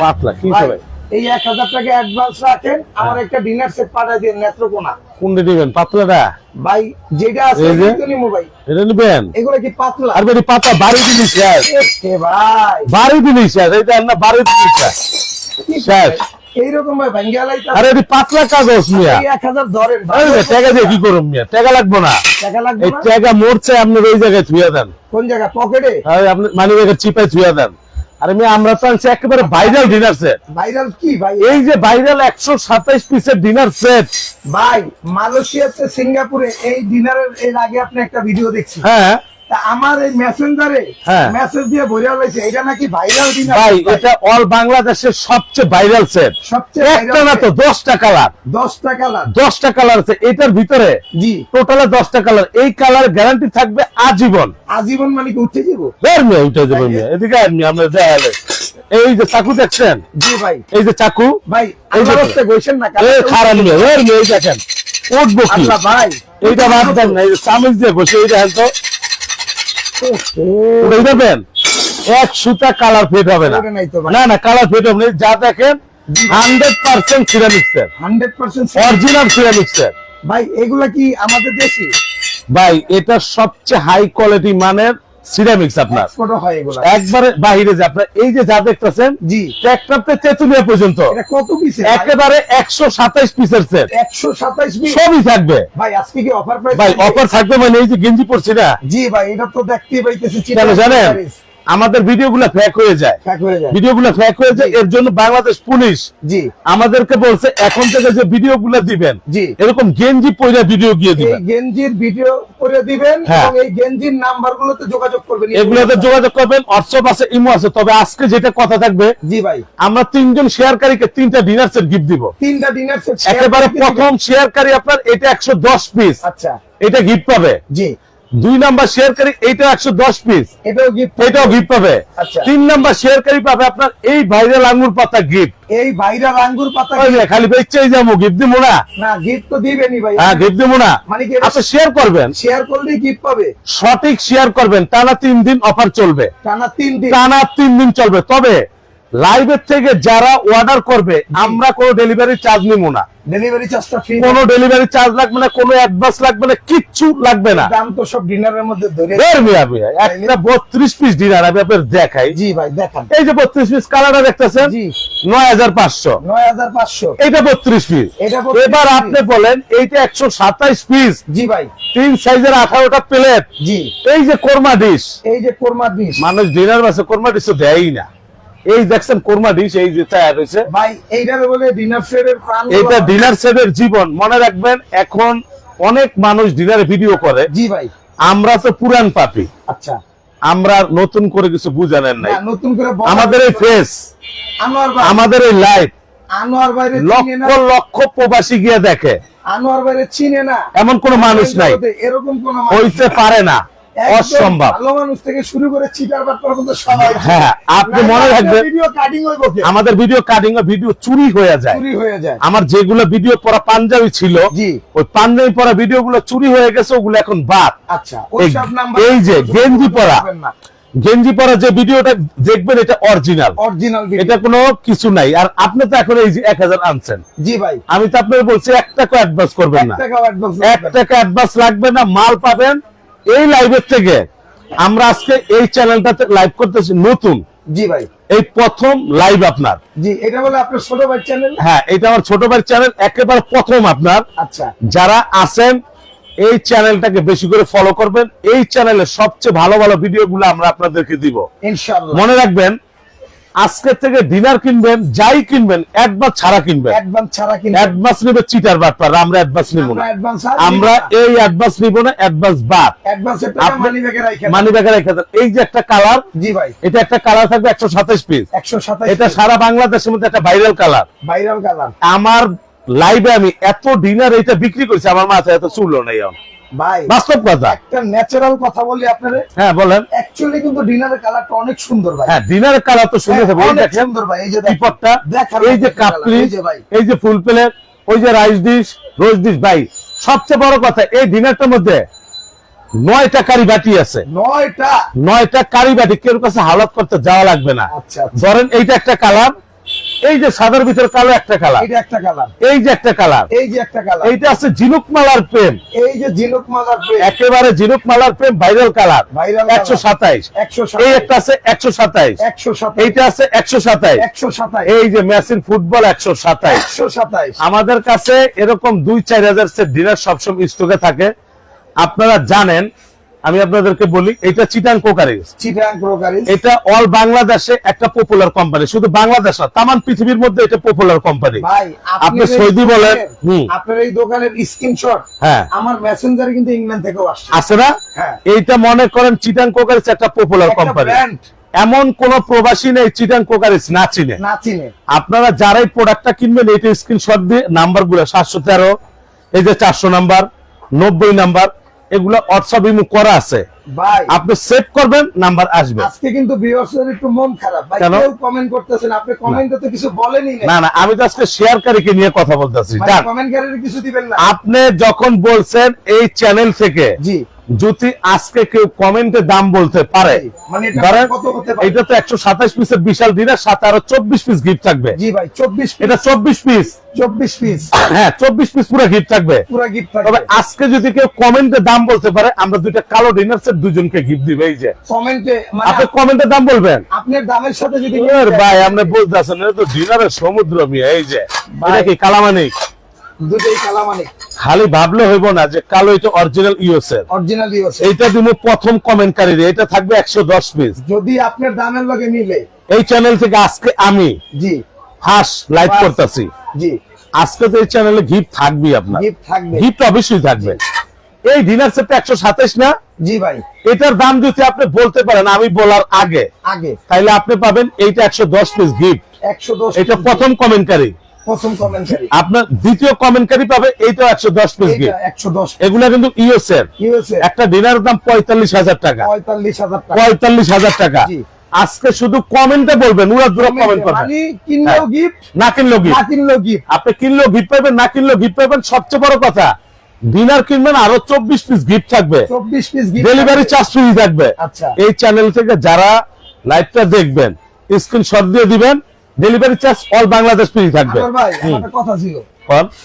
পাতলা কি ভাই, ভাই এই এক হাজার টাকা অ্যাডভান্স রাখেন আমার একটা ডিনার সেট পাঠিয়ে দিয়ে নেত্রকোনা। কোনটা দিবেন? পাতলাটা? ভাই যেটা আছে এই যে? এই তো নিবো ভাই। এটা নিবেন? এগুলো কি পাতলা? আর বেটি পাতা বাড়ি দিলি শেষ ভাই। বাড়ি দিলি শেষ এইটা না বাড়ি দিলি শেষ কি শেষ। ভাই? এইরকম ভাই ভাঙ্গা লাইতা আরে এটি পাতলা কাগজ মিয়া। ধরেন আরে টাকা দিয়ে কি করুম মিয়া? টাকা লাগবো না। টাকা লাগবে এই টাকা মরছে আপনি ওই জায়গায় ছুঁয়ে দেন। কোন জায়গা? পকেটে? আর আপনি মানি ব্যাগের চিপায় ছুঁয়ে দেন। আরে মিয়া আমরা তো একেবারে ভাইরাল ডিনার সেট ভাইরাল কি ভাই? এই যে ভাইরাল একশো সাতাইশ পিসের ডিনার সেট ভাই মালয়েশিয়াতে সিঙ্গাপুরে এই ডিনারের এর আগে আপনি একটা ভিডিও দেখছি। হ্যাঁ। আমার এই মেসেঞ্জারে হ্যাঁ। মেসেজ দিয়ে ভরে হয়েছে এটা নাকি ভাইরাল ডিনার ভাই এটা অল বাংলাদেশের সবচেয়ে ভাইরাল সেট সবচেয়ে একটা না তো দশটা কালার দশটা কালার দশটা কালার আছে এটার ভিতরে জি। টোটালে দশটা কালার এই কালার গ্যারান্টি থাকবে আজীবন। আজীবন মানে কি উঠে যাব? বের উঠে যাবে এদিকে আমরা দেখালে এই যে চাকু দেখছেন? জি ভাই। এই যে চাকু? ভাই এই যে- গইছেন না? এই খারাপ বের মিয়া দেখেন। উঠবো কি? আল্লাহ ভাই এইটা বাদ দেন না এই চামচ দিয়ে বসে এই দেখেন তো। উঠে যাবেন এক সুতা কালার ফেট হবে না। না না কালার ফেট হবে না। যা দেখেন হান্ড্রেড পার্সেন্ট সিরামিক্সের হান্ড্রেড পার্সেন্ট অরিজিনাল সিরামিক্সের ভাই এগুলা কি আমাদের দেশি? ভাই এটা সবচেয়ে হাই কোয়ালিটি মানের সিরামিক্স আপনার। একবারে বাহিরে যে আপনার এই যে যা দেখতেছেন জি। ট্র্যাক্টরতে তেতুলিয়া পর্যন্ত। কত পিস একেবারে একশো সাতাইশ পিসের সেট একশো সাতাইশ পিস সবই থাকবে। ভাই আজকে কি অফার প্রাইস ভাই অফার থাকবে মানে এই যে গেঞ্জি পড়ছি না। জি ভাই এটা তো দেখতেই পাইতেছি জানেন? আমাদের ভিডিও গুলা ফ্যাক হয়ে যায়। ফ্যাক হয়ে ভিডিও গুলা ফ্যাক হয়ে যায় এর জন্য বাংলাদেশ পুলিশ জি। আমাদেরকে বলছে এখন থেকে যে ভিডিও গুলা দিবেন জি। এরকম গেঞ্জি পয়লা ভিডিও গিয়ে এই দিবেন। গেঞ্জির ভিডিও করে দিবেন হ্যাঁ। এবং এই গেঞ্জির নাম্বার গুলোতে যোগাযোগ করবেন। এগুলোতে যোগাযোগ করবেন হোয়াটসঅ্যাপ আছে ইমো আছে তবে আজকে যেটা কথা থাকবে জি ভাই। আমরা তিনজন শেয়ারকারীকে তিনটা ডিনার সেট গিফট দিব। তিনটা ডিনার সেট একেবারে প্রথম শেয়ারকারী আপনার এটা একশো দশ পিস আচ্ছা। এটা গিফট পাবে। জি। দুই নাম্বার শেয়ারকারী এইটা একশো দশ পিস এটাও গিফট এটাও গিফট পাবে। আচ্ছা। তিন নাম্বার শেয়ারকারী পাবে আপনার এই ভাইরাল আঙ্গুর পাতা গিফট এই ভাইরাল আঙ্গুর পাতা খালি বেচেই যাব গিফট দিব না? না গিফট তো দিবেনই ভাই। হ্যাঁ গিফট দিব না। মানে কি আপনি শেয়ার করবেন। শেয়ার করলেই গিফট পাবে। সঠিক শেয়ার করবেন টানা তিন দিন অফার চলবে। টানা তিন দিন। টানা তিন দিন চলবে। তবে লাইভের থেকে যারা অর্ডার করবে আমরা কোনো ডেলিভারি চার্জ নিব না। ডেলিভারি চার্জটা ফ্রি কোনো ডেলিভারি চার্জ লাগবে না কোনো অ্যাডভান্স লাগবে না কিচ্ছু লাগবে না। দাম তো সব ডিনারের মধ্যে ধরে বের মিয়া মিয়া একটা বত্রিশ পিস ডিনার আমি আপনার দেখাই। জি ভাই দেখান। এই যে বত্রিশ পিস কালারটা দেখতেছেন? জি। নয় হাজার পাঁচশো। নয় হাজার পাঁচশো। এইটা বত্রিশ পিস এটা এবার আপনি বলেন এইটা একশো সাতাইশ পিস জি ভাই। তিন সাইজের আঠারোটা প্লেট জি। এই যে কোরমা ডিশ এই যে কোরমা ডিশ মানুষ ডিনার বাসে কোরমা ডিশ তো দেয়ই না। এই দেখছেন কোরমা ডিশ এই যে তৈরি হয়েছে ভাই এইটার বলে ডিনার সেটের প্রাণ এটা ডিনার সেটের জীবন। মনে রাখবেন এখন অনেক মানুষ ডিনারে ভিডিও করে। জি ভাই। আমরা তো পুরান পাপি। আচ্ছা। আমরা নতুন করে কিছু বুঝানেন নাই। নতুন করে আমাদের এই ফেস আনোয়ার ভাই। আমাদের এই লাইফ আনোয়ার বাইরে লক্ষ লক্ষ প্রবাসী গিয়ে দেখে। আনোয়ার বাইরে চিনে না। এমন কোনো মানুষ নাই। এরকম কোন হইতে পারে না। অসম্ভব। ভালো মানুষ থেকে শুরু করে চিটার পর্যন্ত সবাই হ্যাঁ আপনি মনে রাখবেন ভিডিও কাটিং হইব আমাদের ভিডিও কাটিং ভিডিও চুরি হয়ে যায়। চুরি হয়ে যায়। আমার যেগুলো ভিডিও পড়া পাঞ্জাবি ছিল ওই পাঞ্জাবি পড়া ভিডিও চুরি হয়ে গেছে ওগুলো এখন বাদ। আচ্ছা এই- যে গেঞ্জি পরা। গেঞ্জি পরা যে ভিডিওটা দেখবেন এটা অরিজিনাল অরিজিনাল এটা কোনো কিছু নাই। আর আপনি তো এখন এই যে এক হাজার আনছেন। জি ভাই। আমি তো আপনার বলছি এক টাকা অ্যাডভান্স করবেন না। টাকা অ্যাডভান্স লাগবে না মাল পাবেন এই লাইভের থেকে আমরা আজকে এই চ্যানেলটাতে লাইভ করতেছি নতুন। জি ভাই। এই প্রথম লাইভ আপনার। জি এটা বলে আপনার ছোট ভাই চ্যানেল হ্যাঁ এটা আমার ছোট ভাই চ্যানেল একেবারে প্রথম আপনার। আচ্ছা। যারা আছেন এই চ্যানেলটাকে বেশি করে ফলো করবেন। এই চ্যানেলে সবচেয়ে ভালো ভালো ভিডিও গুলো আমরা আপনাদেরকে দিব। ইনশাআল্লাহ। মনে রাখবেন আজকে থেকে ডিনার কিনবেন যাই কিনবেন অ্যাডভান্স ছাড়া কিনবেন। অ্যাডভান্স ছাড়া কিনা অ্যাডভান্স নিবে চিটার বাটপার আমরা অ্যাডভান্স নিব না। আমরা এই অ্যাডভান্স নিব না অ্যাডভান্স বাদ আপনি- মানি ব্যাগে রাখেন মানি ব্যাগে এই যে একটা কালার জি ভাই। এটা একটা কালার থাকবে একশো সাতাশ পিস 127 এটা সারা বাংলাদেশের মধ্যে একটা ভাইরাল কালার ভাইরাল কালার আমার লাইভে আমি এত ডিনার এটা বিক্রি করছি আমার মাথায় এত চুলও নাই এখন। ভাই বাস্তব কথা। একটা ন্যাচারাল কথা বলি আপনাদের হ্যাঁ বলেন। অ্যাকচুয়ালি কিন্তু ডিনারের কালারটা অনেক সুন্দর ভাই। হ্যাঁ ডিনারের কালার তো শুনে হ্যাঁ, অনেক সুন্দর ভাই এই যে টিপটটা এই যে মতো এই যে ভাই। এই যে ফুল প্লেট ওই যে রাইস ডিশ রোজ ডিশ ভাই সবচেয়ে বড় কথা এই ডিনারটার মধ্যে নয়টা কারি বাটি আছে। নয়টা? নয়টা কারি বাটি কেউ কাছে হাওলাত করতে যাওয়া লাগবে না। আচ্ছা আচ্ছা। ধরেন এইটা একটা কালার এই যে সাদার ভিতরে কালো একটা কালার। এটা একটা কালার। এই যে একটা কালার। এই যে একটা কালার। এইটা আছে ঝিনুক মালার প্রেম। এই যে ঝিনুক মালার একেবারে ঝিনুক মালার প্রেম ভাইরাল কালার। Colour। সাতাইশ। একশো এই একটা আছে একশো সাতাইশ। একশো সাতাইশ। এইটা আছে একশো সাতাইশ। একশো সাতাইশ। এই যে মেসিন ফুটবল একশো সাতাইশ। একশো সাতাইশ। আমাদের কাছে এরকম দুই চার হাজার সেট ডিনার সবসময় স্টকে থাকে। আপনারা জানেন আমি আপনাদেরকে বলি এটা চিটাং কোকারিজ চিটাং ক্রোকারি এটা অল বাংলাদেশে একটা পপুলার কোম্পানি শুধু বাংলাদেশ না তামান পৃথিবীর মধ্যে এটা পপুলার কোম্পানি ভাই আপনি সৌদি বলেন। আপনার এই দোকানের স্ক্রিনশট হ্যাঁ। আমার মেসেঞ্জারে কিন্তু ইংল্যান্ড থেকেও আসছে। আছে না? হ্যাঁ। এইটা মনে করেন চিটাং কোকারিজ একটা পপুলার কোম্পানি এমন কোন প্রবাসী নেই চিটাং কোকারিজ না চিনে। না চিনে। আপনারা যারাই প্রোডাক্টটা কিনবেন এইটা স্ক্রিনশট দিয়ে নাম্বারগুলো সাতশো তেরো এই যে চারশো নাম্বার নব্বই নাম্বার এগুলো হোয়াটসঅ্যাপ ইমো করা আছে। আপনি সেভ করবেন নাম্বার আসবে। আজকে কিন্তু ভিউয়ার্সদের একটু মন খারাপ। ভাই? কেউ কমেন্ট করতেছেন আপনি কমেন্টে তো কিছু বলেনই না না আমি তো আজকে শেয়ারকারীকে নিয়ে কথা বলতেছি। কমেন্টকারীর কিছু দিবেন না। আপনি যখন বলছেন এই চ্যানেল থেকে জি। যদি আজকে কেউ কমেন্টে দাম বলতে পারে মানে ধরেন পারে? এটা তো একশো সাতাশ পিসের বিশাল ডিনার সাথে আরও চব্বিশ পিস গিফট থাকবে। জি ভাই চব্বিশ এটা চব্বিশ পিস চব্বিশ পিস হ্যাঁ চব্বিশ পিস পুরো গিফট থাকবে। পুরো গিফট তবে আজকে যদি কেউ কমেন্টে দাম বলতে পারে আমরা দুইটা কালো ডিনার সেট দুজনকে গিফট দিবে এই যে। কমেন্টে মানে আপনি কমেন্টে দাম বলবেন? আপনার দামের সাথে যদি এর ভাই আপনি বলতেছেন এটা তো ডিনারের সমুদ্র মিয়া এই যে। এটা কি কালামানিক? দুটোই কালামানিক খালি ভাবলে হইব না যে কালো এটা অরিজিনাল ইউএস এর। অরিজিনাল ইউএস এইটা দিব প্রথম কমেন্টকারী এটা থাকবে একশো দশ পিস যদি আপনার দামের লগে মিলে। এই চ্যানেল থেকে আজকে আমি জি। হাস লাইভ করতেছি। জি। আজকে তো এই চ্যানেলে গিফট থাকবেই আপনার। গিফট থাকবে। গিফট অবশ্যই থাকবে। এই ডিনার সেটটা একশো সাতাইশ না? জি ভাই। এটার দাম যদি আপনি বলতে পারেন আমি বলার আগে। আগে। তাইলে আপনি পাবেন এইটা একশো দশ পিস গিফট একশো দশ এটা প্রথম কমেন্টকারী প্রথম আপনার দ্বিতীয় কমেন্টকারী পাবে এইটা একশো দশ পিস এটা গিফট একশো দশ এগুলা কিন্তু ইউএস এর একটা ডিনার দাম পঁয়তাল্লিশ হাজার টাকা। পঁয়তাল্লিশ হাজার টাকা। পঁয়তাল্লিশ হাজার টাকা। আজকে শুধু কমেন্টে বলবেন উড়া দূরা কমেন্ট করবেন। মানে কিনলেও হ্যাঁ। গিফট না কিনলেও না গিফট কিনলেও গিফট আপনি কিনলেও গিফট পাবেন না কিনলেও গিফট পাবেন সবচেয়ে বড় কথা ডিনার কিনবেন আরও চব্বিশ পিস গিফট থাকবে। চব্বিশ piece gift delivery charge free থাকবে। আচ্ছা। এই চ্যানেল থেকে যারা লাইভটা দেখবেন স্ক্রিনশট দিয়ে দিবেন delivery charge all Bangladesh free থাকবে। ভাই একটা কথা ছিল।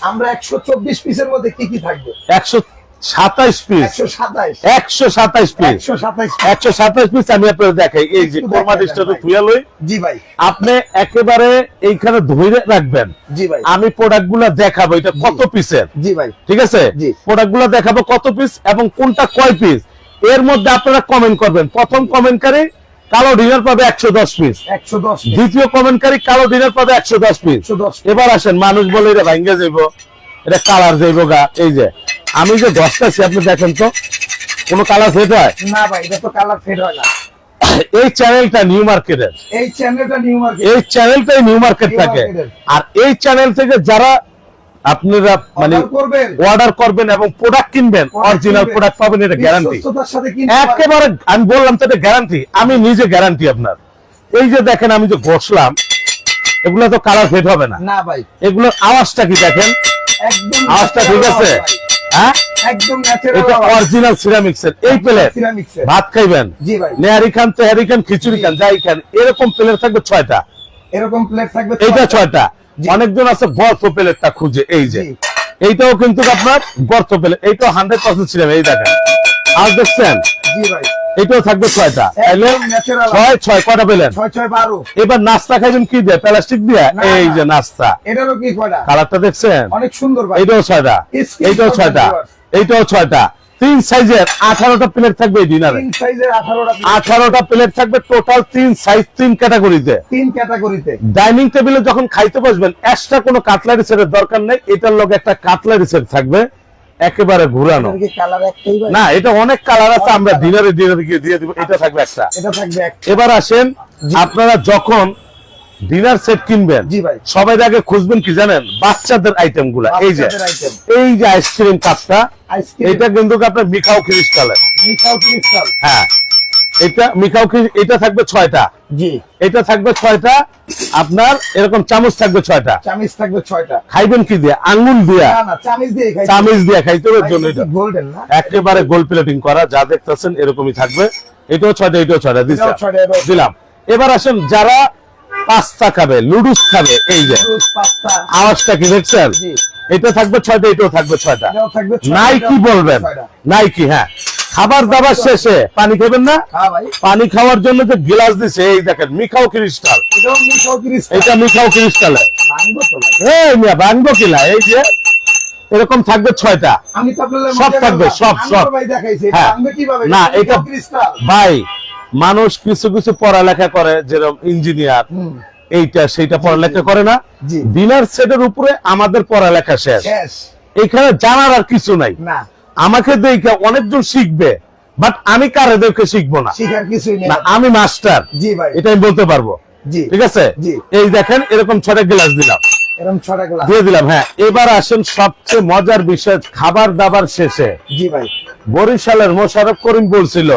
আমরা একশো চব্বিশ পিসের মধ্যে কি কি থাকবে? একশো সাতাইশ পিস একশো সাতাইশ। পিস একশো সাতাইশ পিস আমি আপনাদের দেখাই। এই যে কোরমা দেখাই দেন ডিস্টার্টে লই। জি ভাই। আপনি একেবারে এইখানে ধরে রাখবেন। জি ভাই। আমি প্রোডাক্টগুলা দেখাবো। এটা কত পিসের জি ভাই। ঠিক আছে? জি। প্রোডাক্টগুলো দেখাবো কত পিস এবং কোনটা কয় পিস এর মধ্যে আপনারা কমেন্ট করবেন। প্রথম কমেন্টকারী কালো ডিনার পাবে একশো দশ পিস দ্বিতীয় কমেন্টকারী কালো ডিনার পাবে একশো দশ পিস এবার আসেন মানুষ বলে এটা ভাঙ্গে যাইব এটা কালার যাইব গা এই যে। আমি যে দশটাছি আপনি দেখেন তো কোনো কালার সেট হয়? না ভাই এটা তো কালার ফেড হয় না। এই চ্যানেলটা নিউ মার্কেটের এই চ্যানেলটা নিউ মার্কেট এই চ্যানেলটাই নিউ মার্কেট থাকে। আর এই চ্যানেল থেকে যারা আপনারা মানে অর্ডার করবেন এবং প্রোডাক্ট কিনবেন অরিজিনাল প্রোডাক্ট পাবেন এটা গ্যারান্টি। একেবারে আমি বললাম তো এটা গ্যারান্টি আমি নিজে গ্যারান্টি আপনার। এই যে দেখেন আমি যে ঘষলাম এগুলো তো কালার ফেড হবে না। না ভাই। এগুলোর আওয়াজটা কি দেখেন? একদম আওয়াজটা ঠিক আছে? হ্যাঁ? একদম এটা অরিজিনাল সিরামিক্স এর এই প্লেট ভাত খাইবেন? জি ভাই। নেহারি খান তেহারি খান খিচুড়ি খান যাই খান এরকম প্লেট থাকবে ছয়টা। এরকম প্লেট থাকবে এইটা ছয়টা। অনেকজন আছে গর্ত প্লেটটা খুঁজে এই যে। এইটাও কিন্তু আপনার গর্ত প্লেট এইটাও হান্ড্রেড পার্সেন্ট ছিলাম এই দেখেন। আর দেখছেন? এটাও থাকবে ছয়টা। ছয় ছয় কটা পেলেন? এবার নাস্তা খাইবেন কি দিয়ে? প্লাস্টিক দিয়ে? এই যে নাস্তা। কালারটা দেখছেন? অনেক সুন্দর এইটাও ছয়টা। এইটাও ছয়টা। এইটাও ছয়টা। তিন সাইজের আঠারোটা প্লেট থাকবে এই ডিনারে আঠারোটা প্লেট থাকবে টোটাল তিন সাইজ তিন ক্যাটাগরিতে তিন ক্যাটাগরিতে ডাইনিং টেবিলে যখন খাইতে বসবেন এক্সট্রা কোনো কাটলারি সেটের দরকার নেই এটার লগে একটা কাটলারি সেট থাকবে একেবারে ঘুরানো। না এটা অনেক কালার আছে আমরা ডিনারে ডিনারে গিয়ে দিয়ে দিব এটা থাকবে একটা। এবার আসেন আপনারা যখন ডিনার সেট কিনবেন। জি ভাই। সবাই আগে খুঁজবেন কি জানেন? বাচ্চাদের আইটেমগুলা। এই যে এই যে আইসক্রিম কাপটা এটা কিন্তু আপনার মিখাও ক্রিস্টালের মিঠাও ক্রিস্টাল হ্যাঁ। এটা মিকাও কি এটা থাকবে ছয়টা। জি। এটা থাকবে ছয়টা। আপনার এরকম চামচ থাকবে ছয়টা। চামিচ থাকবে ছয়টা। খাইবেন কি দিয়ে? আঙ্গুল দিয়া? না দিয়ে খাই দিয়ে খাইতে হবে জন্য এটা। একেবারে গোল প্লেটিং করা যা দেখতেছেন এরকমই থাকবে। এটাও ছয়টা এটাও ছয়টা। দিলাম। এবার আসেন যারা পাস্তা খাবে লুডুস খাবে এই যে। আওয়াজটা কি দেখছেন? এটা থাকবে ছয়টা এটাও থাকবে ছয়টা। নাই কি বলবেন। নাই কি হ্যাঁ। খাবার দাবার শেষে পানি খাবেন না? হ্যাঁ পানি খাওয়ার জন্য যে গ্লাস দিছে এই দেখেন মিখাও ক্রিস্টাল। এটা মিখাও ক্রিস্টালে। এই মিয়া ভাঙবো কিলা এই যে এরকম থাকবে ছয়টা। সব থাকবে, সব, সব। হ্যাঁ। না, এটা এটা- ভাই মানুষ কিছু কিছু পড়ালেখা করে যেরকম ইঞ্জিনিয়ার এইটা সেইটা পড়ালেখা করে না। ডিনার সেটের উপরে আমাদের পড়ালেখা শেষ। এখানে জানার আর কিছু নাই। আমাকে দেখে অনেকজন শিখবে বাট আমি কারে দেখে শিখব না? আমি মাস্টার। এটা আমি বলতে পারব। ঠিক আছে? এই দেখেন এরকম ছটা গ্লাস দিলাম। দিয়ে দিলাম হ্যাঁ। এবার আসেন সবচেয়ে মজার বিষয় খাবার দাবার শেষে। জি ভাই। বরিশালের মোশারফ করিম বলছিল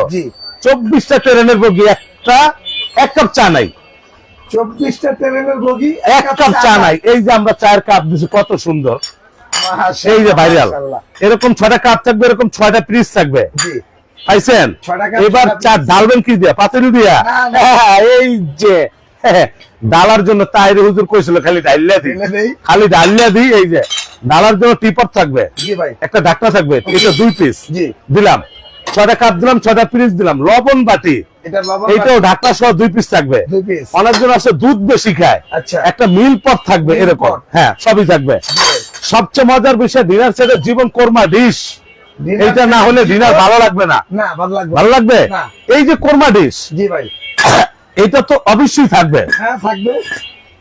চব্বিশটা ট্রেনের বগি একটা এক কাপ চা নাই। চব্বিশটা ট্রেনের বগি এক কাপ চা নাই। এই যে আমরা চায়ের কাপ দিছি কত সুন্দর। এই যে ভাইরাল। এরকম ছটা কাপ থাকবে এরকম ছয়টা পিস থাকবে। পাইছেন? এবার চা ডালবেন কি দিয়া? পাতিল দিয়া। হ্যাঁ, এই যে। হ্যাঁ, ডালার জন্য তাইরে হুজুর কইছিল খালি ডাইলিয়া দি। খালি ডালিয়া দি এই যে। ডালার জন্য টিপট থাকবে। একটা ঢাকনা থাকবে এটা দুই পিস জি। দিলাম। ছয়টা কাপ দিলাম ছয়টা পিস দিলাম। লবণ বাটি। এইটাও ঢাকনা সহ দুই পিস থাকবে। অনেকজন আছে দুধ বেশি খায়। আচ্ছা। একটা মিল পট থাকবে এরকম। হ্যাঁ সবই থাকবে। সবচেয়ে মজার বিষয় ডিনার সেটের জীবন কোরমা ডিশ এইটা না হলে ডিনার ভালো লাগবে না। ভালো লাগবে। এই যে কোরমা ডিশ জি ভাই। এটা তো অবশ্যই থাকবে। হ্যাঁ থাকবে।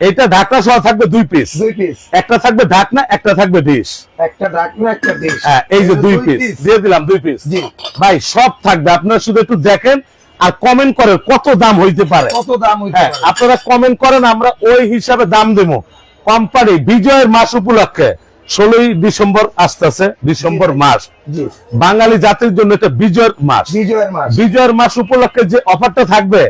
এটা ঢাকনা সহ থাকবে দুই পিস দুই পিস একটা থাকবে ঢাকনা একটা থাকবে ডিশ একটা ঢাকনা একটা ডিশ হ্যাঁ এই যে দুই পিস দিয়ে দিলাম দুই পিস জি। ভাই সব থাকবে। আপনারা শুধু একটু দেখেন আর কমেন্ট করেন কত দাম হইতে পারে। কত দাম হইতে হ্যাঁ পারে। আপনারা কমেন্ট করেন আমরা ওই হিসাবে দাম দেবো। কোম্পানি বিজয়ের মাস উপলক্ষে ষোলোই ডিসেম্বর আসতেছে ডিসেম্বর মাস। বাঙালি জাতির জন্য এটা বিজয়ের মাস। বিজয়ের মাস। বিজয়ের মাস উপলক্ষে যে অফারটা থাকবে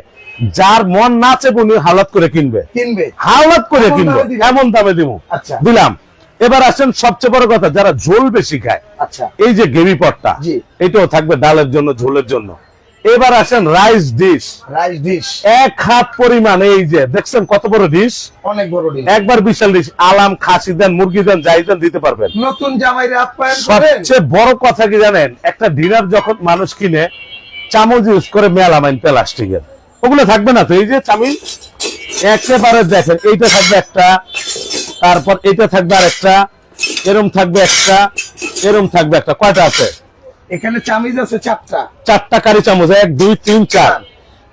যার মন না চাইবে উনি হালাত করে কিনবে। কিনবে। হালাত করে কিনবে। এমন দামে দিব। আচ্ছা। দিলাম। এবার আসেন সবচেয়ে বড় কথা যারা ঝোল বেশি খায় আচ্ছা। এই যে গেভি পটটা এটাও থাকবে ডালের জন্য ঝোলের জন্য। এবার আসেন রাইস ডিশ। Rice dish. এক হাত পরিমাণ এই যে দেখছেন কত বড় ডিশ? অনেক বড় ডিশ। একবার বিশাল ডিশ। আলাম খাসি দেন মুরগি দেন যাই দেন দিতে পারবেন। নতুন জামাই সবচেয়ে বড় কথা কি জানেন? একটা ডিনার যখন মানুষ কিনে চামচ ইউজ করে মেলামাইন প্লাস্টিকের। ওগুলো থাকবে না তো এই যে চামিচ একেবারে দেখেন এইটা থাকবে একটা তারপর এটা থাকবে আর একটা এরম থাকবে একটা এরম থাকবে একটা কয়টা আছে? এখানে চামিজ আছে চারটা। চারটা কারি চামচ এক দুই তিন চার।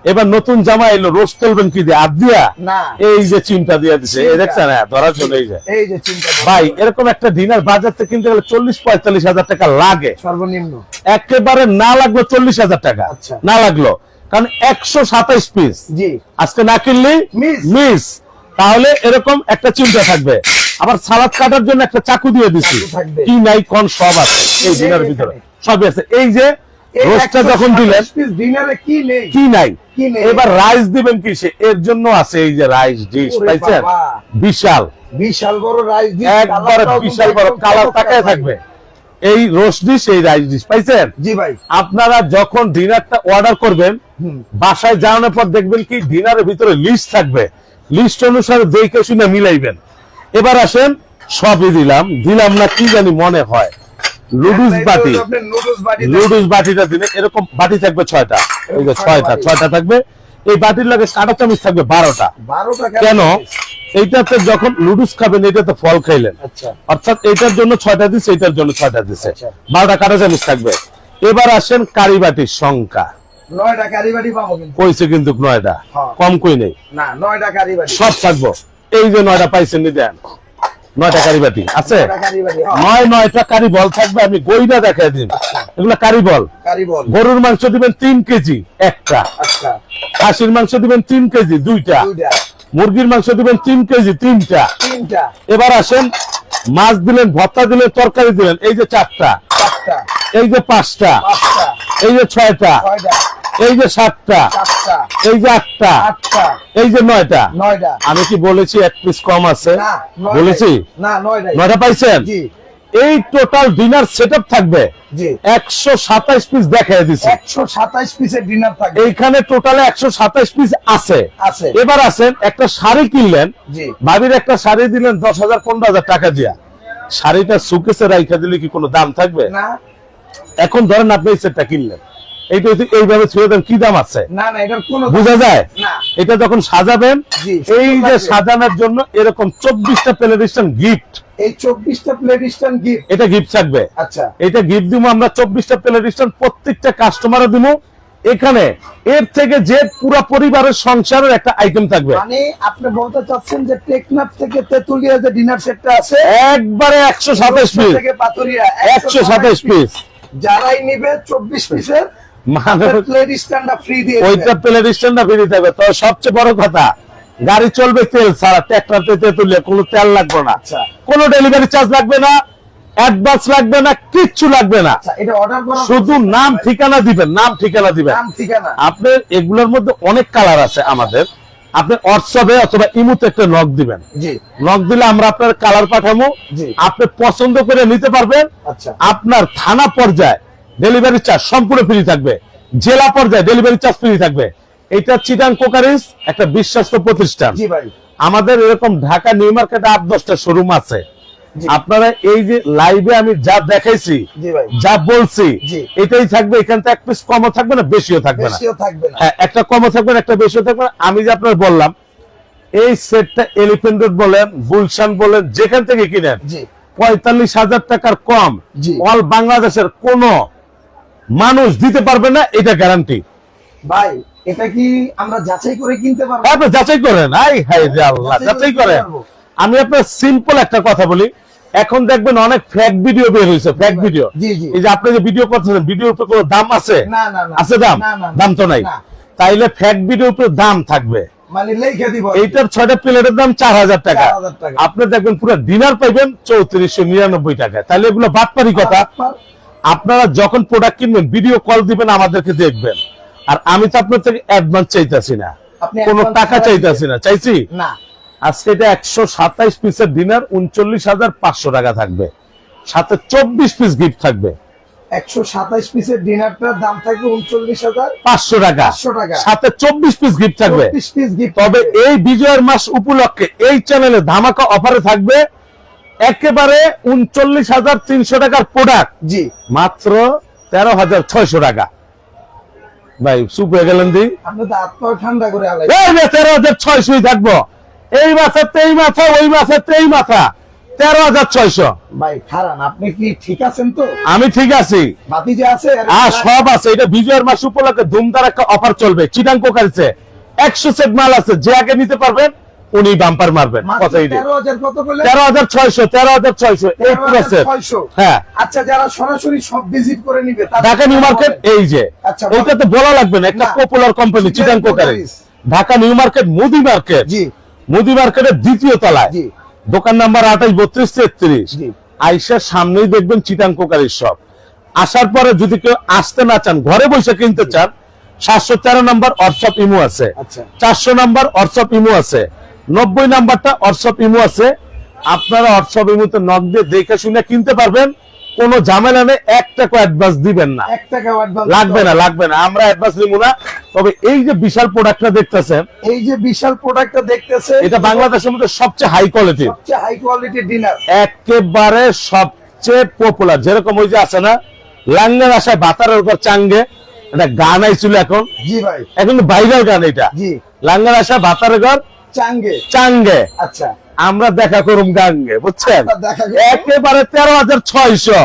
এবার নতুন জামা এলো রোজ তুলবেন কি দিয়ে? আর দিয়া? না। এই যে চিন্তা দিয়ে দিছে এই। দেখছেন হ্যাঁ ধরার জন্য এই যে। এই যে চিন্তা ভাই এরকম একটা ডিনার বাজার থেকে কিনতে গেলে চল্লিশ পঁয়তাল্লিশ হাজার টাকা লাগে। সর্বনিম্ন। একেবারে না লাগল চল্লিশ হাজার টাকা। আচ্ছা। না লাগল। কারণ একশো সাতাইশ পিস আজকে না কিনলে মিস তাহলে এরকম একটা চিন্তা থাকবে। আবার সালাদ কাটার জন্য একটা চাকু দিয়ে থাকবে। কি নাই কোন সব আছে। এই ডিনার ভিতরে। সবই আছে। এই যে রোস্টটা যখন দিলেন ডিনারে কি নেই? কি নাই? এবার রাইস দিবেন কিসে এর জন্য আছে এই যে রাইস ডিশ পাইছেন? বিশাল। বিশাল বড় রাইস ডিশ একবারে বিশাল বড় কালার তাকায় থাকবে। এই রোস্ট ডিশ এই রাইস ডিশ পাইছেন? জি ভাই। আপনারা যখন ডিনারটা অর্ডার করবেন বাসায় জানানোর পর দেখবেন কি ডিনারের ভিতরে লিস্ট থাকবে। লিস্ট অনুসারে দেখে শুনে মিলাইবেন। এবার আসেন সবই দিলাম। দিলাম না কি জানি মনে হয়। লুডুস বাটি। লুডুস বাটিটা দিলে এরকম বাটি থাকবে ছয়টা। ছয়টা ছয়টা থাকবে। এই বাটির লাগে কাটা চামচ থাকবে বারোটা। 12 টাকা কেন? এইটাতে যখন লুডুস খাবেন এটাতে ফল খাইলেন। আচ্ছা। অর্থাৎ এটার জন্য ছয়টা দিচ্ছে এটার জন্য ছয়টা দিচ্ছে। বারোটা কাটা চামচ থাকবে। এবার আসেন বাটির সংখ্যা। কইছে কিন্তু নয়টা। হ্যাঁ। কম কই নেই। না নয়টা সব থাকব। এই যে নয়টা পাইছেন নি দেন। নয়টা কারি বাটি আছে? নয়টা কারি বাটি হ্যাঁ, নয় নয়টা কারি বল থাকবে আমি গইনা দেখাই দিন এগুলো কারি বল। গরুর মাংস দিবেন তিন কেজি একটা। আচ্ছা। খাসির মাংস দিবেন তিন কেজি দুইটা। মুরগির মাংস দিবেন তিন কেজি তিনটা। এবার আসেন মাছ দিলেন ভর্তা দিলেন তরকারি দিলেন এই যে চারটা। এই যে পাঁচটা। এই যে ছয়টা। এই যে সাতটা। এই যে আটটা। এই যে নয়টা। আমি কি বলেছি এক পিস কম আছে? বলেছি? নয়টা পাইছেন? এই টোটাল ডিনার সেট থাকবে। একশো সাতাইশ পিস দেখাই দিচ্ছে একশো সাতাইশ পিসের ডিনার থাকবে। এইখানে টোটালে একশো সাতাইশ পিস আছে। আছে। এবার আছেন একটা শাড়ি কিনলেন। বাড়ির ভাবির একটা শাড়ি দিলেন দশ হাজার পনেরো হাজার টাকা দিয়া। শাড়িটা সুকেসে রাইখা দিলে কি কোনো দাম থাকবে? না। এখন ধরেন আপনি এই সেটটা কিনলেন। এইভাবে ছুঁয়ে দেন কি দাম আছে? বোঝা যায়? এটা যখন সাজাবেন এই যে সাজানোর জন্য এরকম চব্বিশটা গিফট এই চব্বিশটা প্লেট গিফট এটা গিফট থাকবে। আচ্ছা। এটা গিফট দিব আমরা চব্বিশটা প্লেডিশন প্রত্যেকটা কাস্টমারে দিব এখানে এর থেকে যে পুরো পরিবারের সংসারের একটা আইটেম থাকবে। মানে আপনি বলতে চাচ্ছেন যে টেকনাফ থেকে তেতুলিয়া যে ডিনার সেটটা আছে একবারে একশো সাতাশ পিস থেকে পাতুরিয়া একশো সাতাশ পিস যারাই নিবে চব্বিশ পিসের মানে প্লেট স্ট্যান্ডটা ফ্রি তো সবচেয়ে বড় কথা গাড়ি চলবে তেল ছাড়া কোনো তেল লাগবে না। আচ্ছা। কোনো ডেলিভারি চার্জ লাগবে না অ্যাডভান্স লাগবে না কিচ্ছু লাগবে না। আচ্ছা শুধু নাম ঠিকানা দিবেন নাম ঠিকানা দিবেন। আপনার এগুলোর মধ্যে অনেক কালার আছে আমাদের। আপনি হোয়াটসঅ্যাপে অথবা ইমুতে একটা নক দিবেন। নক দিলে আমরা আপনার কালার পাঠাবো। আপনি পছন্দ করে নিতে পারবেন। আচ্ছা। আপনার থানা পর্যায়ে ডেলিভারি চার্জ সম্পূর্ণ ফ্রি থাকবে। জেলা পর্যায়ে ডেলিভারি চার্জ ফ্রি থাকবে। এটা চিটাং কোকারিস একটা বিশ্বস্ত প্রতিষ্ঠান। আমাদের এরকম ঢাকা নিউ মার্কেটে আট দশটা শোরুম আছে। আপনারা এই যে লাইভে আমি যা দেখাইছি যা বলছি এটাই থাকবে। এখান থেকে এক পিস কমও থাকবে না বেশিও থাকবে না। বেশিও থাকবে না। হ্যাঁ একটা কমও থাকবে না একটা বেশিও থাকবে না। আমি যে আপনার বললাম এই সেটটা এলিফেন্ট রোড বলেন গুলশান বলেন যেখান থেকে কিনেন পঁয়তাল্লিশ হাজার টাকার কম। অল বাংলাদেশের কোন মানুষ দিতে পারবে না এটা গ্যারান্টি ভাই এটা কি আমরা যাচাই করে কিনতে পারব? আপনি যাচাই করেন। আই হাই রে আল্লাহ যাচাই করে করেন। আমি আপনার সিম্পল একটা কথা বলি। এখন দেখবেন অনেক ফ্যাক ভিডিও বের হয়েছে ফ্যাক ভিডিও জি, জি। এই যে আপনি যে ভিডিও করতেছেন ভিডিওর উপরে কোনো দাম আছে? না না না। আছে দাম। দাম তো নাই। তাইলে ফ্যাক ভিডিওর উপরে দাম থাকবে। মানে লিখে দিব এইটার ছয়টা প্লেটের দাম চার হাজার টাকা। 4,000 টাকা। আপনি দেখবেন পুরো ডিনার পাইবেন চৌত্রিশশো নিরানব্বই টাকা তাহলে এগুলো বাটপারি কথা। আপনার যখন প্রোডাক্ট কিনবেন ভিডিও কল দিবেন আমাদেরকে দেখবেন। আর আমি তো আপনার থেকে অ্যাডভান্স চাইতেছি না। কোনো টাকা চাইতেছি না। চাইছি? না। আজকে এটা একশো সাতাইশ পিসের ডিনার উনচল্লিশ হাজার পাঁচশো টাকা থাকবে। সাথে চব্বিশ পিস গিফট থাকবে। একশো সাতাইশ পিসের ডিনারটার দাম থাকবে উনচল্লিশ হাজার পাঁচশো টাকা। টাকা। সাথে চব্বিশ পিস গিফট থাকবে। চব্বিশ পিস গিফট তবে এই বিজয়ের মাস উপলক্ষে এই চ্যানেলে ধামাকা অফারে থাকবে। একেবারে উনচল্লিশ হাজার তিনশো টাকার প্রোডাক্ট জি। মাত্র তেরো হাজার ছয়শো টাকা। ভাই চুপ হয়ে গেলেন দি আপনি তো আত্মা ঠান্ডা করে তেরো হাজার ছয়শোই থাকব। এই মাথা তেই মাথা ওই মাথা তেই মাথা। তেরো হাজার ছয়শো। ভাই খারান আপনি কি ঠিক আছেন তো? আমি ঠিক আছি। বাতি যে আছে আর- আর সব আছে। এটা বিজয়ের মাস উপলক্ষে ধুমধার একটা অফার চলবে। চিটাং কোকারিছে একশো সেট মাল আছে। যে আগে নিতে পারবেন উনি বাম্পার মারবেন কথাই তেরো হাজার ছয়শো তেরো হাজার ছয়শো এই পুরো সেট হ্যাঁ। আচ্ছা যারা সরাসরি সব ভিজিট করে নিবে ঢাকা নিউ মার্কেট এই যে। আচ্ছা, এইটা তো বলা লাগবে না একটা popular company Chittagong cookery Dhaka new market মুদি মার্কেট। জি। মুদি মার্কেটের দ্বিতীয় তলায়। জি। দোকান নাম্বার আঠাশ বত্রিশ তেত্রিশ। জি। আইসার সামনেই দেখবেন চিটাং কোকারির সব আসার পরে যদি কেউ আসতে না চান ঘরে বসে কিনতে চান সাতশো তেরো নাম্বার হোয়াটসঅ্যাপ ইমো আছে। আচ্ছা। চারশো নাম্বার হোয়াটসঅ্যাপ ইমো আছে। নব্বই নাম্বারটা হোয়াটসঅ্যাপ ইমো আছে। আপনারা হোয়াটসঅ্যাপ ইমোতে নক দিয়ে দেখে শুনে কিনতে পারবেন। কোনো ঝামেলা নেই এক টাকা অ্যাডভান্স দিবেন না। এক টাকা অ্যাডভান্স লাগবে না লাগবে না। আমরা অ্যাডভান্স নিব না। তবে এই যে বিশাল প্রোডাক্টটা দেখতেছেন এই যে বিশাল প্রোডাক্টটা দেখতেছে এটা বাংলাদেশের মধ্যে সবচেয়ে হাই কোয়ালিটির সবচেয়ে হাই কোয়ালিটির ডিনার একেবারে সবচেয়ে পপুলার যেরকম ওই যে আছে না লাঙ্গার আশায় বাতারের উপর চাঙ্গে। এটা গান আইছিল এখন। জি ভাই। এখন ভাইরাল গান এটা। জি। লাঙ্গার আশা বাতারের ঘর চাঙ্গে? চাঙ্গে। আচ্ছা। আমরা দেখা করুম গাঙ্গে বুঝছেন? আচ্ছা। একেবারে তেরো হাজার ছয়শো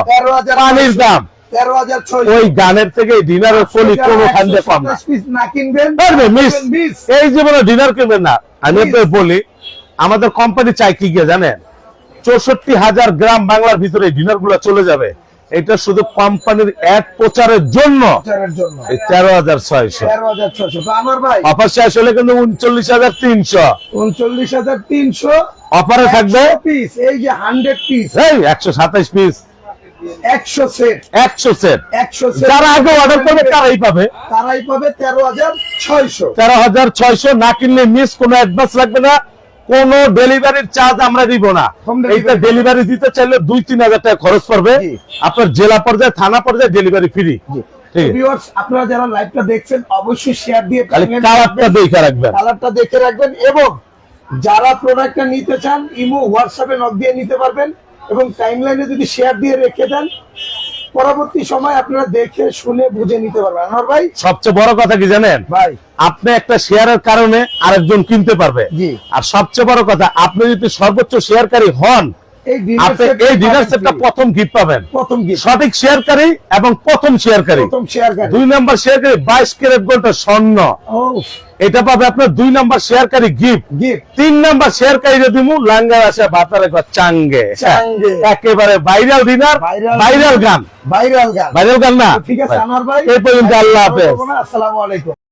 পানির দাম। তেরো হাজার ছয় ওই গানের থেকে ডিনারের ফলি কোনো খান্দে কম না। পিস না কিনবেন পারবে মিস মিস এই জীবনে ডিনার কিনবেন না আমি আপনাকে বলি আমাদের কোম্পানি চাই কি গিয়ে জানেন? চৌষট্টি হাজার গ্রাম বাংলার ভিতরে ডিনারগুলো চলে যাবে। এটা শুধু কোম্পানির এক প্রচারের জন্য। তেরো হাজার ছয়শো। অফার শেষ হলে কিন্তু উনচল্লিশ হাজার তিনশো। উনচল্লিশ হাজার তিনশো। অফারে থাকবে? পিস এই যে হান্ড্রেড পিস এই একশো সাতাইশ পিস একশো সেট একশো সেট একশো সেট যারা আগে অর্ডার করবে তারাই পাবে। তারাই পাবে তেরো হাজার ছয়শো। তেরো হাজার ছয়শো না কিনলে মিস কোনো অ্যাডভান্স লাগবে না। কোন ডেলিভারির চার্জ আমরা দিব না। এইটা ডেলিভারি দিতে চাইলে দুই তিন হাজার টাকা খরচ পড়বে। আপনার জেলা পর্যায়ে থানা পর্যায়ে ডেলিভারি ফ্রি আপনারা যারা লাইভটা দেখছেন অবশ্যই শেয়ার দিয়ে কালারটা দেখে রাখবেন। কালারটা দেখে রাখবেন এবং যারা প্রোডাক্টটা নিতে চান ইমো হোয়াটসঅ্যাপে নক দিয়ে নিতে পারবেন এবং টাইমলাইনে যদি শেয়ার দিয়ে রেখে দেন পরবর্তী সময় আপনারা দেখে শুনে বুঝে নিতে পারবেন। আনোয়ার ভাই? সবচেয়ে বড় কথা কি জানেন? ভাই। আপনি একটা শেয়ারের কারণে আরেকজন কিনতে পারবে। জি। আর সবচেয়ে বড় কথা আপনি যদি সর্বোচ্চ শেয়ারকারী হন এই ডিনার পাবেন সেটটা প্রথম গিফট পাবেন। প্রথম গিফট সঠিক শেয়ারকারী এবং প্রথম শেয়ারকারী। প্রথম শেয়ার দুই নাম্বার শেয়ারকারী বাইশ ক্যারেট গোল্ড স্বর্ণ। এটা পাবে আপনার দুই নাম্বার শেয়ারকারী গিফট গিফট তিন নাম্বার শেয়ারকারী যদি লাঙ্গার আসে ভাতার একবার চাঙ্গে। চাঙ্গে। একেবারে ভাইরাল ডিনার Viral ভাইরাল গান। ভাইরাল গান। ভাইরাল গান না? ঠিক আছে আনোয়ার ভাই। এই পর্যন্ত আল্লাহ হাফেজ। আসসালামু আলাইকুম।